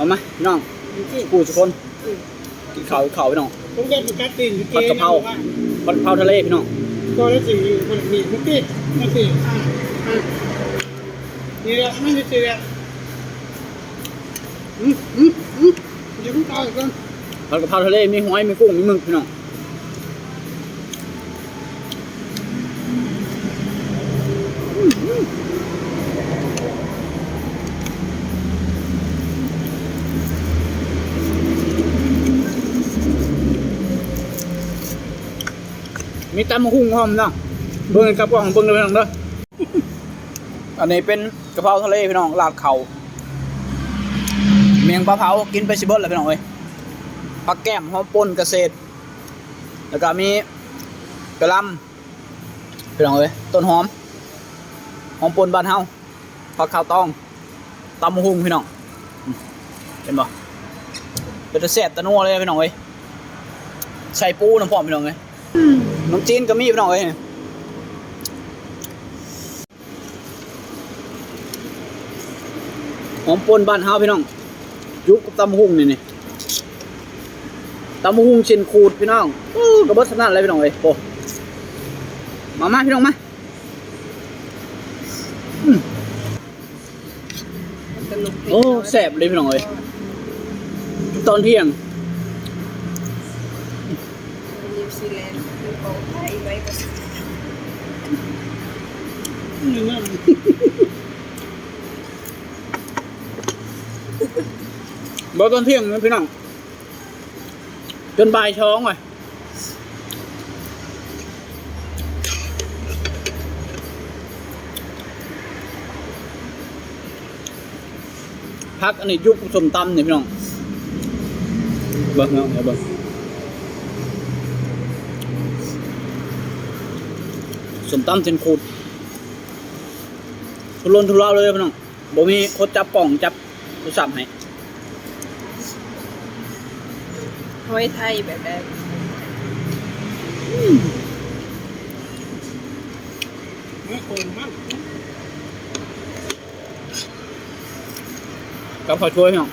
เอามาพี่น้องจริงกูทุกคนกินข้าวกินข้าวพี่น้องๆผมจะไปกัดตีนอยู่เกผัดกะเพราผัดกะเพราทะเลพี่น้องก็ได้สี่คนมีมุกกี้มาสี่อ่าอ่านี่แหละไม่ได้สี่แหละอืมอืมอืมเดี๋ยวผมตายก่อนผัดกะเพราทะเลมีหอยมีกุ้งมีหมึกพี่น้อง มีตำมะฮุ่งหอมเนาะเบิ่งกับกล้องเบิ่งเลยพี่น้องเด้ออันนี้เป็นกะเพราทะเลพี่น้องลาดเขาเมียงปลาเผากินไปสิเบิดเลยพี่น้องเอ้ยผักแก้มหอมป่นเกษตร แล้วก็มีกระลำพี่น้องเอ้ยต้นหอมหอมป่นบ้านเฮาผักข้าวตองตำมะฮุ่งพี่น้องเห็นบ่เป็นตะแซ่บตะนัวเลยพี่น้องเอ้ยใส่ปูน้ำพร้อมพี่น้องเอ้ย น้ำจีนก็มีพี่น้องเอ้ยหอมปนบ้านเฮาพี่น้องยุบกับตำหุ่งนี่นี่ตำหุ่งเชนขูดพี่น้องอกระเบิดสนั่นเลยพี่น้องเอ้ยโอ้มามาพี่น้องมาอืมโอ้แซ่บเลยพี่น้องเอ้ยตอนเที่ยง นิว ซีแลนด์คือเขาไทยไว้ก็นี่นะบ่ตอนเที่ยงนะพี่น้องจนบ่ายช้องเลยพักอันนี้ยุบสมตำนี่พี่น้องเบิ่งเนาะเดี๋ยวเบิ่ง สมตำเส้นขูดทุรนทุเลาเลยพี่น้องบ่มีคนจับกล่องจับโทรศัพท์ให้ไว้ไทยแบบแบบไม่โอนมากกับข้าวช่วยพี่น้อง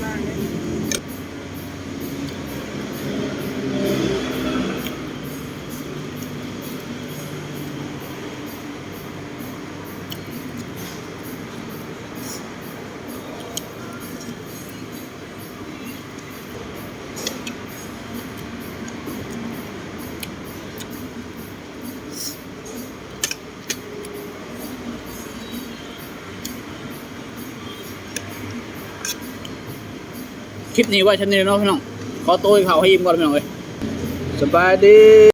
เล่นละมากเลย คลิปนี้ไว้ชั้นนี้เนาะพี่น้อง ขอตัวเขาให้ยิ้มก่อนพี่น้องเลยสบายดี